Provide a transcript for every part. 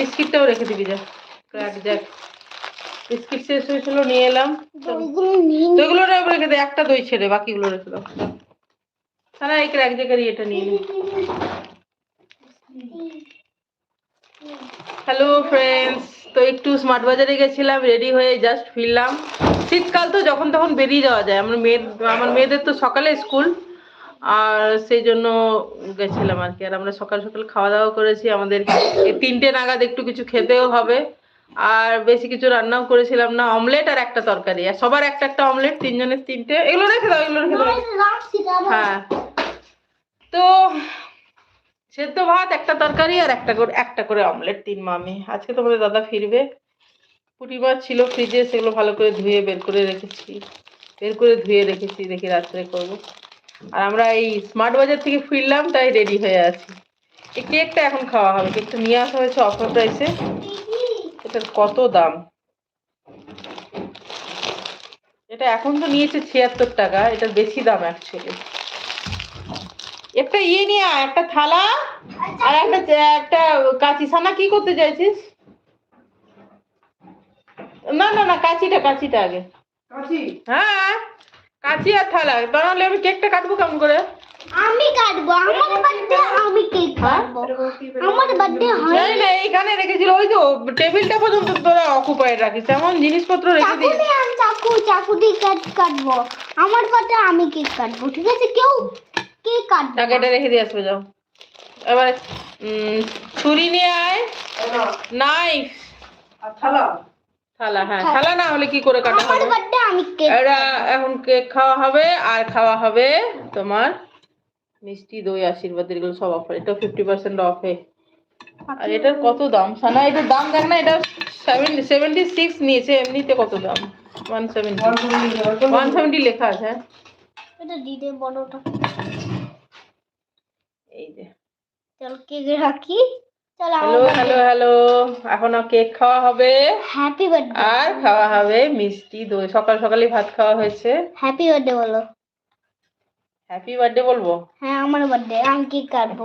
বিস্কিটটাও রেখে দিবি যা। ক্র্যাক জ্যাক বিস্কিট শেষ হয়েছিল নিয়ে এলাম। তো রেখে দে একটা দই ছেড়ে বাকিগুলো রেখে দাও। তারা এই ক্র্যাক জ্যাকেরই এটা নিয়ে নি। হ্যালো ফ্রেন্ডস তো একটু স্মার্ট বাজারে গেছিলাম রেডি হয়ে জাস্ট ফিরলাম। শীতকাল তো যখন তখন বেরিয়ে যাওয়া যায়। আমার মেয়ে আমার মেয়েদের তো সকালে স্কুল আর সেই জন্য গেছিলাম আর কি। আর আমরা সকাল সকাল খাওয়া দাওয়া করেছি। আমাদের তিনটে নাগাদ একটু কিছু খেতেও হবে। আর বেশি কিছু রান্নাও করেছিলাম না। অমলেট আর একটা তরকারি। আর সবার একটা একটা অমলেট, তিনজনের তিনটে। এগুলো রেখে দাও, এগুলো রেখে দাও। হ্যাঁ। তো সেদ্ধ ভাত, একটা তরকারি আর একটা করে একটা করে অমলেট তিন মামি। আজকে তোমাদের দাদা ফিরবে। পুঁটি মাছ ছিল ফ্রিজে, সেগুলো ভালো করে ধুয়ে বের করে রেখেছি। বের করে ধুয়ে রেখেছি। দেখি রাত্রে করব। আর আমরা এই স্মার্ট বাজার থেকে ফিরলাম তাই রেডি হয়ে আছি। এই কেকটা এখন খাওয়া হবে কেকটা নিয়ে আসা হয়েছে অফার প্রাইসে এটার কত দাম? এটা এখন তো নিয়েছে ছিয়াত্তর টাকা এটার বেশি দাম অ্যাকচুয়ালি একটা ইয়ে নিয়ে আয়, একটা থালা আর একটা একটা কাঁচি। সানা কি করতে চাইছিস? না না না কাঁচিটা কাঁচিটা আগে। হ্যাঁ। কাঁচি আর থালা তাহলে আমি কেকটা কাটবো কেমন করে? আমি কাটবো আমার বার্থডে আমি কেক কাটবো। আমার বার্থডে হয় জানি না এইখানে রেখেছিল ওই তো টেবিলটা পর্যন্ত তোরা অকুপাইড রাখিস এমন জিনিসপত্র রেখে দিয়ে আমি চাকু চাকু দিয়ে কেক কাটবো। আমার বার্থডে আমি কেক কাটবো ঠিক আছে? কেউ কেক কাটবে টাকা এটা রেখে দিয়ে আসবে যাও। এবার উম, ছুরি নিয়ে আয়। নাইফ। আর থালা? হ্যাঁ থালা না হলে কি করে কাটা হবে? এটা এখন কেক খাওয়া হবে আর খাওয়া হবে তোমার মিষ্টি দই আশীর্বাদ এগুলো সব অফার এটা ফিফটি পার্সেন্ট অফে আর এটার কত দাম? সানা এটার দাম দেখ না এটা সেভেন সেভেন্টি সিক্স নিয়েছে এমনিতে কত দাম? ওয়ান সেভেন্টি ওয়ান সেভেন্টি লেখা আছে হ্যাঁ? এটা দিদে বড়টা এই যে চল কেক রাখি। হ্যালো হ্যালো হ্যালো এখনও কেক খাওয়া হবে? হ্যাপি বার্থডে আর খাওয়া হবে মিষ্টি দই। সকাল সকালই ভাত খাওয়া হয়েছে। হ্যাপি বার্থডে বলো। হ্যাপি বার্থডে বলব? হ্যাঁ আমার বার্থডে আমি কেক কাটবো।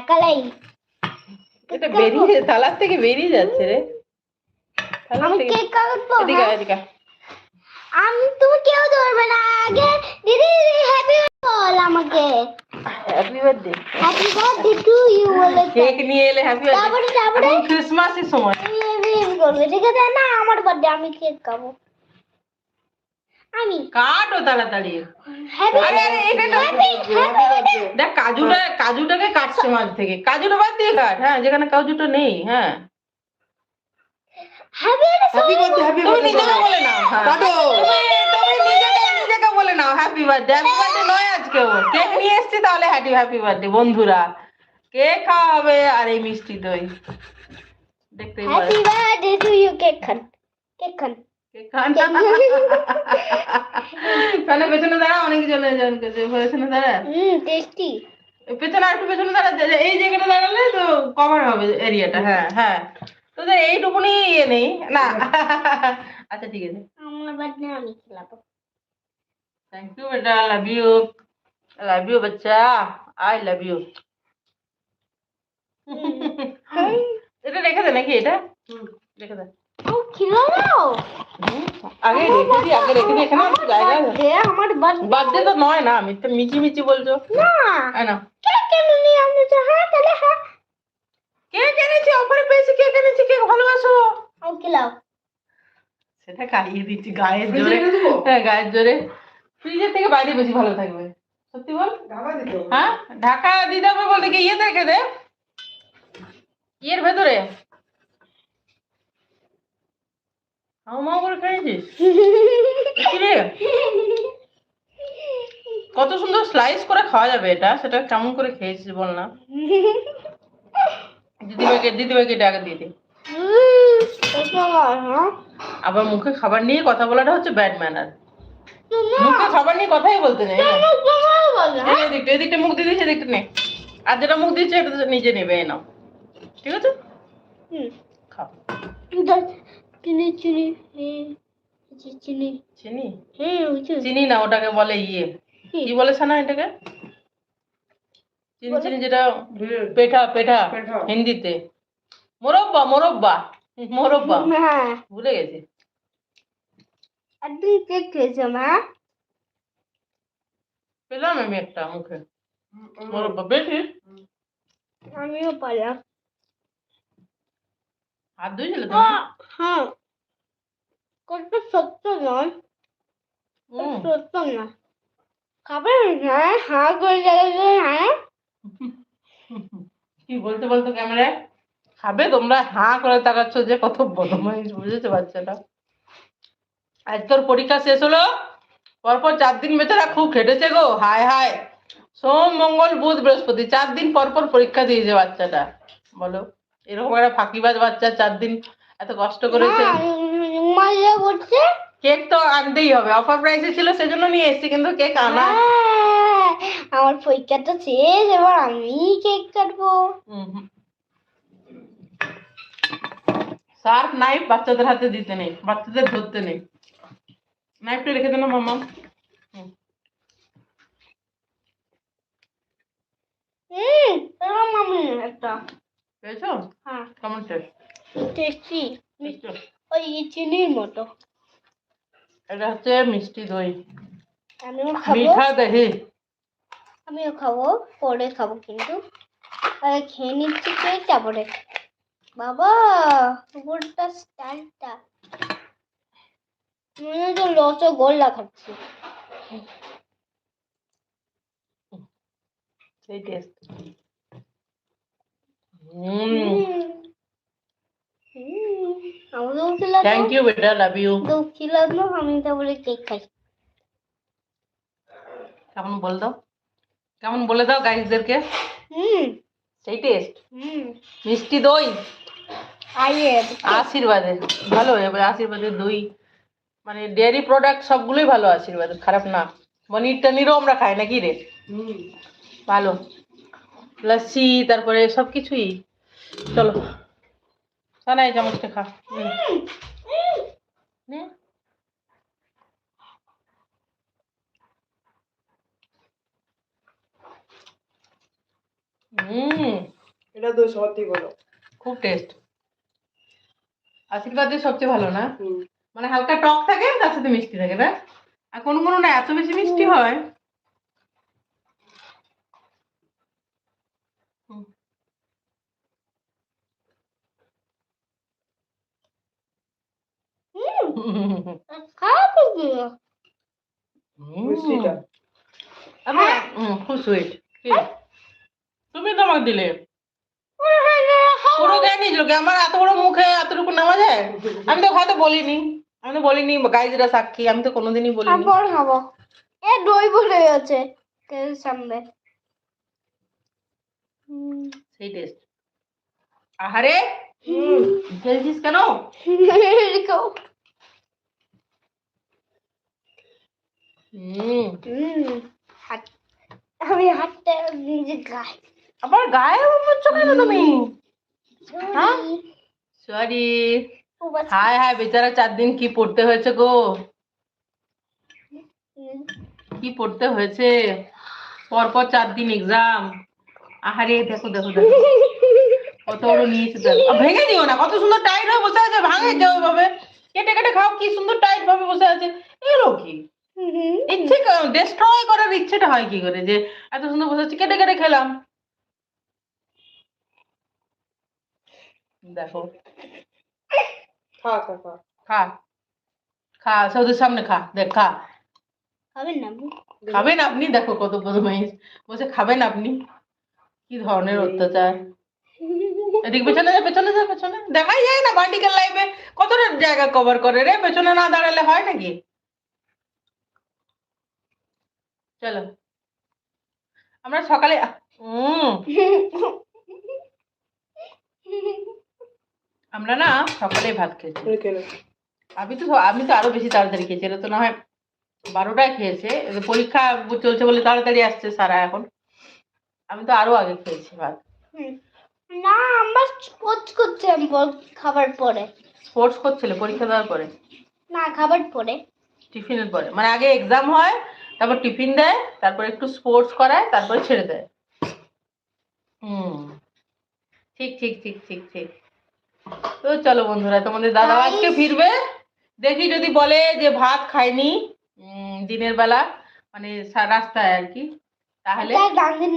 একালাই। এটা বেরিয়ে থালার থেকে বেরিয়ে যাচ্ছে রে। আমি কেক কাটবো? এদিকে হ্যাঁ? এদিকে আমি তুমি কেউ ধরবে না। আগে দিদি হ্যাপি বল আমাকে। Happy birthday happy birthday to you বলে কেক নিয়ে এলে হ্যাপি বার্থডে তারপরে তারপরে? ক্রিসমাসের সময়। করবে। ঠিক আছে না আমার বার্থডে আমি কেক খাব। আমি। কাটো তাড়াতাড়ি। হ্যাপি আরে এটা তো দেখ কাজুটা কাজুটাকে কাটছে মাঝ থেকে। কাজুটা বাদ দিয়ে কাট। হ্যাঁ যেখানে কাজুটা নেই হ্যাঁ। হ্যাপি হ্যাপি বার্থডে তুমি নিজেকে বলে নাও। কাটো। তুমি নিজেকে বলে নাও হ্যাপি বার্থডে হ্যাপি বার্থডে নয় আজকে ও। কেক নিয়ে এসেছি তাহলে হ্যাপি হ্যাপি বার্থডে বন্ধুরা? কেক খাওয়া হবে আর এই মিষ্টি দই? দেখতেই happy birthday to you cake Khan cake খান। তাহলে পেছনে দাঁড়া অনেক জনে জন পেছনে দাঁড়া। হুম টেস্টি পেছনে একটু পেছনে দাঁড়া এই জায়গাটা দাঁড়ালে তো কভার হবে এরিয়াটা হ্যাঁ হ্যাঁ। তোদের এইটুকুনি ইয়ে নেই। না। আচ্ছা ঠিক আছে। আমার বার্থডে আমি খেলাবো। থ্যাংক ইউ বেটা লাভ ইউ লাভ ইউ বাচ্চা আই লাভ ইউ এটা রেখে দে নাকি এটা? রেখে দে। ও খেলা দাও হুম, আগে রেখে দি আগে রেখে দি এখানে একটু জায়গা আছে। আমার বার্থডে। বার্থডে তো নয় না আমি তো মিচি মিচি বলছো। না। না। কেক কেন নিয়ে আনছো হ্যাঁ তাহলে হ্যাঁ। অফারে পেয়েছি কেক ভালোবাসো? সেটা দিচ্ছি গায়ের জোরে। হ্যাঁ গায়ের জোরে। ফ্রিজের থেকে বাইরে বেশি ভালো থাকবে। সত্যি বল? হ্যাঁ? ঢাকা দিতে হবে বলতে কি ইয়ে রেখে দে। ইয়ের ভেতরে। হাউ করে খেয়েছিস? কত সুন্দর স্লাইস করে খাওয়া যাবে এটা। সেটা কেমন করে খেয়েছিস বল না। দিদিভাইকে দিদিভাইকে আগে দিয়ে দে। হ্যাঁ? আবার মুখে খাবার নিয়ে কথা বলাটা হচ্ছে ব্যাড ম্যানার মুখে খাবার নিয়ে কথাই বলতে নেই। এদিকটা এদিকটা মুখ দিয়ে দিয়েছে এদিকটা নে আর যেটা মুখ দিচ্ছে এটা নিজে নেবে এই নাও। ঠিক আছে? খাও। চিনি চিনি হ্যাঁ চিনি। চিনি? হ্যাঁ চিনি না ওটাকে বলে ইয়ে। কি? বলে সানা এটাকে? চিনি চিনি যেটা পেঠা পেঠা। হিন্দিতে। মোরব্বা মোরব্বা মোরব্বা। হ্যাঁ। ভুলে গেছি। একদিন কেক খেয়েছো মা পেলাম আমি একটা মুখে মোরব্বা বেশি আমিও পারলাম হাত ধুয়েছিলে হ্যাঁ কত সত্য নয়। সত্য না খাবে হ্যাঁ হ্যাঁ করে যাবে হ্যাঁ কি বলতে বলতে ক্যামেরায়? খাবে তোমরা? হাঁ করে তাকাচ্ছ যে কত বদমাইশ বুঝেছ বাচ্চাটা আজ তোর পরীক্ষা শেষ হলো? পরপর চার দিন বেচারা খুব খেটেছে গো। হায় হায়। সোম মঙ্গল বুধ বৃহস্পতি। চার দিন পর পর পরীক্ষা দিয়েছে বাচ্চাটা। বলো এরকম একটা ফাঁকিবাজ বাচ্চা চার দিন এত কষ্ট করেছে। কেক তো আনতেই হবে। অফার প্রাইসে ছিল সেজন্য নিয়ে এসেছি কিন্তু কেক আনা। আমার পরীক্ষাটা শেষ এবার আমি কেক কাটবো। শার্প নাইফ বাচ্চাদের হাতে দিতে নেই বাচ্চাদের ধরতে নেই। নাইফটা রেখে দেন মামা। পেয়েছ? হ্যাঁ। কেমন টেস্ট? টেস্টি। ওই চিনির মতো। এটা হচ্ছে মিষ্টি দই। আমিও খাব। মিঠা দহি। আমিও খাব পরে খাব কিন্তু। আগে খেয়ে নিচ্ছি তারপরে বাবা উপরটা স্টাইলটা। মনে হচ্ছে রসগোল্লা খাচ্ছি সেই টেস্ট থ্যাংক ইউ বেটা লাভ ইউ তো খিলাতো আমি কেক খাই কেমন বল দাও কেমন বলে দাও গাইজদেরকে হুম। সেই টেস্ট হুম। মিষ্টি দই। আইয়ে আশীর্বাদে। ভালো এবার আশীর্বাদের দই। মানে ডেয়ারি প্রোডাক্ট সবগুলোই ভালো আশীর্বাদের খারাপ না। পনির টনিরও আমরা খাই নাকি রে? ভালো। লস্যি তারপরে সব কিছুই চলো। সানা এই চামচটা খা। এটা তো সত্যি খুব টেস্ট আশীর্বাদের সবচেয়ে ভালো না। মানে হালকা টক থাকে তার সাথে মিষ্টি থাকে না আর কোনো কোনো না এত বেশি মিষ্টি হয়? মিষ্টিটা। আমার খুব সুইট তুমি তো আমাকে দিলে পুরো দেয়নি লোকে আমার এত বড় মুখে এতটুকু নেওয়া যায় আমি তো হয়তো বলিনি। আমি বলিনি গাইজরা সাক্ষী আমি তো কোনোদিনই বলিনি। তারপর খাব এ দই বলে গেছে। তেল সামনে সেই টেস্ট আহারে! খেলছিস কেন? আমি হাতটা নিজে গাই আবার গায়ে উঠছো কেন তুমি? হ্যাঁ? সরি হায় হায় বেচারা চার দিন কি পড়তে হয়েছে গো? কি পড়তে হয়েছে? পরপর চার দিন এক্সাম আহারে, দেখো দেখো দেখো। কত বড় নিয়েছে ভেঙে দিও না, কত সুন্দর টাইট হয়ে বসে আছে, ভাঙে কেউ ভাবে। কেটে কেটে খাও, কি সুন্দর টাইট ভাবে বসে আছে। এগুলো কি? ইচ্ছে করার ইচ্ছেটা হয় কি করে যে এত সুন্দর বসে আছে, কেটে কেটে খেলাম। দেখো খা খা খা খা খা সৌদের সামনে খা দেখ খা খাবেন না আপনি? খাবেন আপনি দেখো কত বদমাইশ বসে খাবেন আপনি কি ধরনের অত্যাচার এদিক পেছনে যা পেছনে যা পেছনে দেখাই যায় না ভার্টিক্যাল লাইফে কতটা জায়গা কভার করে রে পেছনে না দাঁড়ালে হয় নাকি চলো আমরা সকালে উম আমরা না সকালে ভাত খেয়েছি। আমি তো আমি তো আরও বেশি তাড়াতাড়ি খেয়েছি এটা তো না হয় বারোটায় খেয়েছে পরীক্ষা চলছে বলে তাড়াতাড়ি আসছে সারা এখন। আমি তো আরও আগে খেয়েছি ভাত। না আমার স্পোর্টস করছে আমি বল- খাবার পরে। স্পোর্টস করছিল পরীক্ষা দেওয়ার পরে? না খাবার পরে। টিফিনের পরে মানে আগে এক্সাম হয় তারপর টিফিন দেয় তারপর একটু স্পোর্টস করায় তারপরে ছেড়ে দেয়। হুম। ঠিক ঠিক ঠিক ঠিক ঠিক। তো চলো বন্ধুরা তোমাদের দাদা আজকে ফিরবে। দেখি যদি বলে যে ভাত খায়নি দিনের বেলা মানে রাস্তায় আর কি। তাহলে? তাই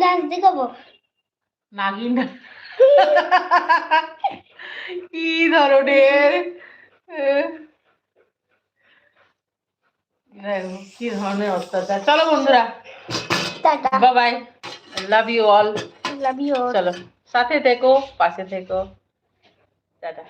নাচ দেখাবো? নাগিন কি ধরনের? কি ধরনের অত্যাচার। চলো বন্ধুরা। Tata. Bye love you all love you চলো সাথে থেকো পাশে থেকো। দাদা